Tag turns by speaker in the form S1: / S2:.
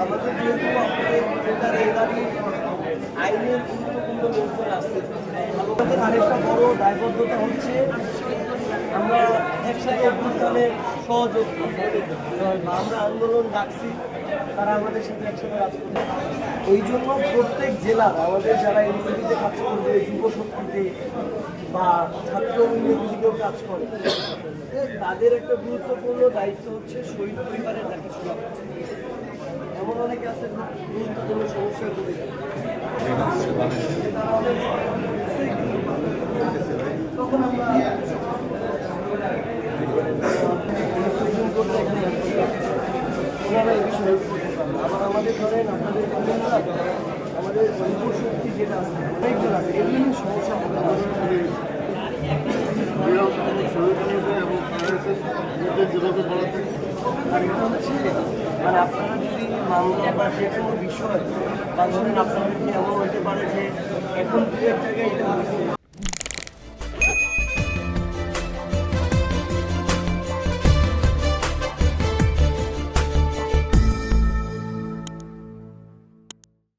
S1: আমাদের যেহেতু আমাদের এলাকায় আইনের গুরুত্বপূর্ণ লোকজন আসছে আমাদের আরেকটা বড় দায়বদ্ধতা হচ্ছে আমরা একসাথে অভ্যুত্থানে সহযোগ। আমরা আন্দোলন ডাকছি, তারা আমাদের সাথে একসাথে করবে ওই জন্য প্রত্যেক জেলার আমাদের যারা এনসিপিতে কাজ করবে, যুব শক্তিতে বা ছাত্র ইউনিয়ন কাজ করে তাদের একটা গুরুত্বপূর্ণ দায়িত্ব হচ্ছে শহীদ পরিবারের দেখাশোনা। এমন অনেকে আছে গুরুত্বপূর্ণ সমস্যায় ভুগে যায় তারা অনেক তখন আমরা সুপ্রিম কোর্টে এখানে আবার আমাদের ধরেন, আপনাদের আমাদের জৈব শক্তি যেটা আছে, অনেকজন আছে এগুলো সমস্যা হবে না। আর এটা হচ্ছে মানে আপনারা যদি মামলা বা যে কোনো বিষয়, বা ধরেন আপনাদের এমন হতে পারে যে এখন দু এক জায়গায় এটা হচ্ছে